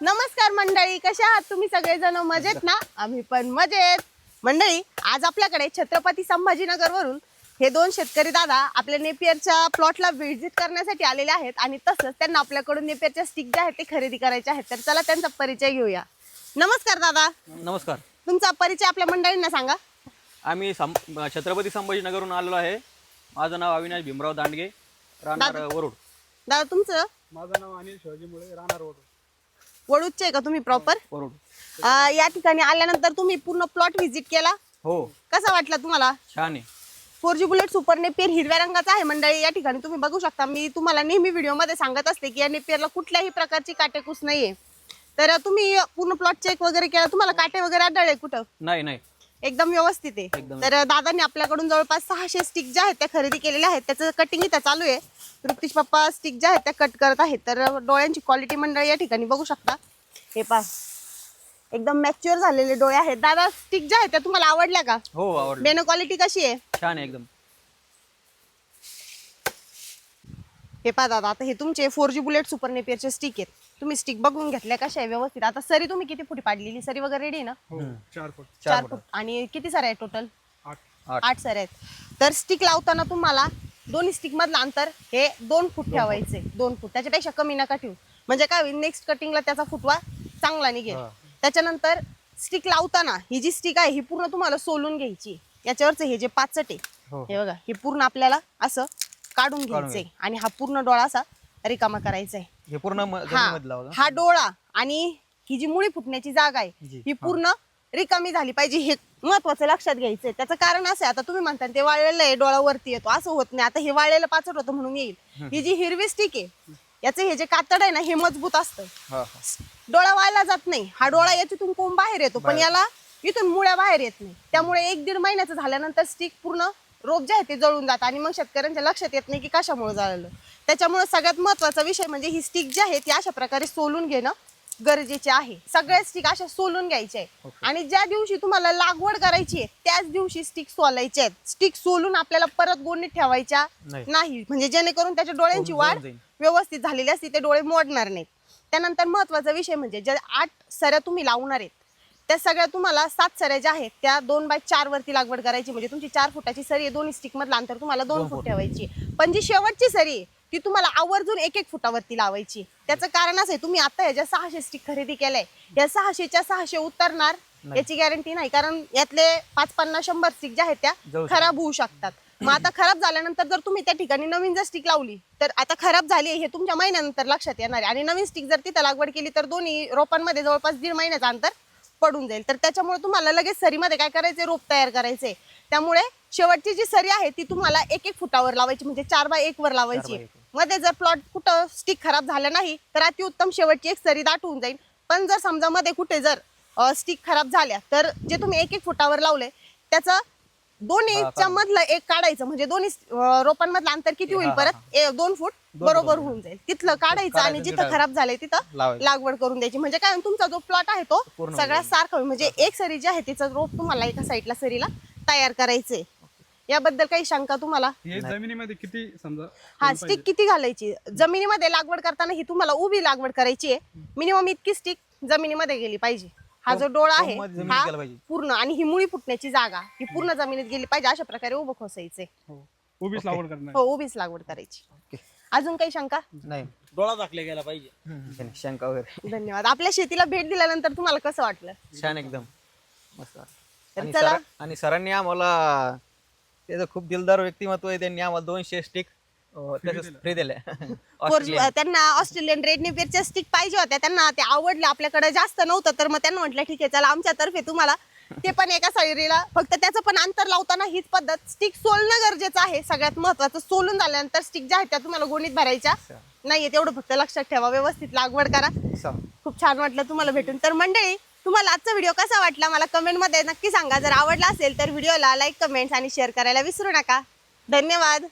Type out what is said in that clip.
नमस्कार मंडळी कशा आहात तुम्ही सगळेजण? मजेत ना? आम्ही पण मजेत. मंडळी आज आपल्याकडे छत्रपती संभाजीनगर वरून हे दोन शेतकरी दादा आपल्या नेपियरच्या प्लॉटला व्हिजिट करण्यासाठी आलेले आहेत आणि तसंच त्यांना आपल्याकडून नेपियरच्या स्टिक ज्या आहेत ते खरेदी करायचे आहेत. तर चला त्यांचा परिचय घेऊया. नमस्कार दादा. नमस्कार. तुमचा परिचय आपल्या मंडळींना सांगा. आम्ही सं छत्रपती संभाजीनगरहून आलेलो आहे. माझं नाव अविनाश भीमराव दांडगे राहणार वरुड. दादा तुमचं? माझं नाव अनिल शिवाजीमुळे राहणार होतो वडूजचे आहे का तुम्ही प्रॉपर वरुड या ठिकाणी आल्यानंतर तुम्ही पूर्ण प्लॉट व्हिजिट केला? हो. कसा वाटला तुम्हाला? छान आहे. Four G bullet super napier हिरव्या रंगाचा आहे मंडळी या ठिकाणी तुम्ही बघू शकता. मी तुम्हाला नेहमी व्हिडिओमध्ये सांगत असते की या नेपियरला कुठल्याही प्रकारची काटेकूस नाहीये. तर तुम्ही पूर्ण प्लॉट चेक वगैरे केला. तुम्हाला काटे वगैरे आढळले कुठं? नाही नाही. एकदम व्यवस्थित आहे. एकदम. तर दादांनी आपल्याकडून जवळपास सहाशे स्टिक ज्या आहेत त्या खरेदी केलेल्या आहेत. त्याचं कटिंग इथं चालू आहे. ऋतिश पप्पा स्टिक ज्या आहेत त्या कट करत आहेत. तर डोळ्यांची क्वालिटी मंडळी या ठिकाणी बघू शकता. हे पा एकदम मॅच्युअर झालेले डोळे आहेत. दादा स्टिक ज्या आहेत त्या तुम्हाला आवडल्या का? हो आवडलं बेनो क्वालिटी कशी आहे? छान आहे एकदम. हे पहा दादा आता हे तुमचे फोर जी बुलेट सुपर नेपियरचे स्टिक आहेत. तुम्ही स्टिक बघून घेतल्या कशा आहे व्यवस्थित? आता सरी तुम्ही किती फुटी पाडलेली? सरी वगैरे रेडी ना? हो चार फूट. चार फूट. आणि किती सर आहे टोटल आठ. आठ. आठ सर आहेत. तर स्टिक लावताना तुम्हाला दोन्ही स्टिक मधलं अंतर हे दोन फूट ठेवायचे. दोन फूट. त्याच्यापेक्षा कमी नका ठेवू. म्हणजे काय होईल? नेक्स्ट कटिंगला त्याचा फुटवा चांगला निघेल. त्याच्यानंतर स्टिक लावताना ही जी स्टिक आहे ही पूर्ण तुम्हाला सोलून घ्यायची. याच्यावरचं हे जे पाचट आहे हो. हे. बघा हे पूर्ण आपल्याला असं काढून घ्यायचंय. आणि हा पूर्ण डोळा असा रिकामा करायचा आहे हे पूर्ण म- हा. हा डोळा आणि ही जी मुळी फुटण्याची जागा आहे ही पूर्ण रिकामी झाली पाहिजे हे महत्वाचं लक्षात घ्यायचंय. त्याचं कारण असं आहे आता तुम्ही म्हणता ते वाळलेलं आहे डोळा वरती येतो असं होत नाही. आता हे वाळलेलं पाचट होतं म्हणून येईल. ही जी हिरवी स्टिक आहे याचं हे जे कातड आहे ना हे मजबूत असतं. हा हा. डोळा वाळला जात नाही. हा डोळा याच्यातून कोंब बाहेर येतो पण याला इथून मुळ्या बाहेर येत नाही. त्यामुळे एक दीड महिन्याचं झाल्यानंतर स्टिक पूर्ण रोप जे आहे ते जळून जातं. आणि मग शेतकऱ्यांच्या लक्षात येत नाही की कशामुळे जळलं. त्याच्यामुळे सगळ्यात महत्त्वाचा विषय म्हणजे ही स्टिक जी आहे ती अशा प्रकारे सोलून घेणं गरजेचे आहे. सगळ्या स्टिक अशा सोलून घ्यायच्या आहे आणि ज्या दिवशी तुम्हाला लागवड करायची आहे त्याच दिवशी स्टिक सोलायचे आहेत. स्टिक सोलून आपल्याला परत गोणीत ठेवायच्या नाही. म्हणजे जेणेकरून त्याच्या डोळ्यांची वाढ. व्यवस्थित झालेली असते ते डोळे मोडणार नाहीत. त्यानंतर महत्त्वाचा विषय म्हणजे ज्या आठ सऱ्या तुम्ही लावणार आहेत त्या सगळ्या तुम्हाला सात सऱ्या ज्या आहेत त्या दोन बाय चार वरती लागवड करायची. म्हणजे तुमची चार फुटाची सरी दोन्ही स्टिक मधलं अंतर तुम्हाला दोन फूट ठेवायची पण जी शेवटची सरी ती तुम्हाला आवर्जून एक एक फुटावरती लावायची. त्याचं कारण असं आहे तुम्ही आता ह्याच्या सहाशे स्टिक खरेदी केलंय. या सहाशेच्या सहाशे उतरणार याची गॅरंटी नाही. कारण यातले पाच पन्नास शंभर स्टिक ज्या आहेत त्या खराब होऊ शकतात. मग आता खराब झाल्यानंतर जर तुम्ही त्या ठिकाणी नवीन जर स्टिक लावली तर आता खराब झाली हे तुमच्या महिन्यानंतर लक्षात येणार आहे. आणि नवीन स्टिक जर तिथं लागवड केली तर दोन्ही रोपांमध्ये जवळपास दीड महिन्याचं अंतर पडून जाईल. तर त्याच्यामुळे तुम्हाला लगेच सरीमध्ये काय करायचे रोप तयार करायचे त्यामुळे शेवटची जी सरी आहे ती तुम्हाला एक एक फुटावर लावायची म्हणजे चार बाय एक वर लावायची. मध्ये जर प्लॉट कुठं स्टिक खराब झालं नाही तर अतिउत्तम शेवटची एक सरी दाट होऊन जाईल. पण जर समजा मध्ये कुठे जर स्टिक खराब झाल्या तर जे तुम्ही एक एक फुटावर लावले त्याचं दोन्हीच्या मधलं एक काढायचं. म्हणजे दोन्ही अं, रोपांमधलं अंतर किती होईल परत? ए- दोन फूट बरोबर होऊन जाईल. तिथलं काढायचं आणि जिथं खराब झालंय तिथं लावायचं. लागवड करून द्यायची म्हणजे काय तुमचा जो प्लॉट आहे तो पूर्ण सगळ्यात सारखा होईल. म्हणजे एक सरी जी आहे तिचं रोप तुम्हाला एका साईडला सरीला तयार करायचंय. याबद्दल काही शंका तुम्हाला? हे जमिनीमध्ये किती समजा हा स्टिक किती घालायची? जमिनीमध्ये लागवड करताना ही तुम्हाला उभी लागवड करायची आहे. मिनिमम इतकी स्टिक जमिनीमध्ये गेली पाहिजे. हा जो डोळा आहे हा गेला पाहिजे. पूर्ण आणि ही मुळी फुटण्याची जागा ही पूर्ण जमिनीत गेली पाहिजे. अशा प्रकारे उभं खोसायचे हो. उभीच लागवड करणार. हो उभीच लागवड करायची. ओके. अजून काही शंका? नाही. डोळा झाकला गेला पाहिजे. शंका वगैरे. धन्यवाद. आपल्या शेतीला भेट दिल्यानंतर तुम्हाला कसं वाटलं? छान एकदम. मस्त. आणि सरांनी आम्हाला त्याचं खूप दिलदार व्यक्तिमत्व आहे त्यांनी आम्हाला दोनशे स्टिक फ्री फोर त्यांना ऑस्ट्रेलियन रेड नेपियरच्या स्टिक पाहिजे होत्या. त्यांना ते आवडले आपल्याकडे जास्त नव्हतं तर मग त्यांना म्हटलं ठीक आहे चला आमच्यातर्फे तुम्हाला. ते पण एका साईडला फक्त त्याचं पण अंतर लावताना हीच पद्धत. स्टिक सोलणं गरजेचं आहे. सगळ्यात महत्वाचं सोलून झाल्यानंतर स्टिक ज्या आहेत त्या तुम्हाला गोणीत भरायच्या. नाहीये तेवढं फक्त लक्षात ठेवा. व्यवस्थित लागवड करा. खूप छान वाटलं तुम्हाला भेटून. तर मंडळी तुम्हाला आजचा व्हिडिओ कसा वाटला मला कमेंटमध्ये नक्की सांगा. जर आवडला असेल तर व्हिडिओला लाईक कमेंट्स आणि शेअर करायला विसरू नका. धन्यवाद.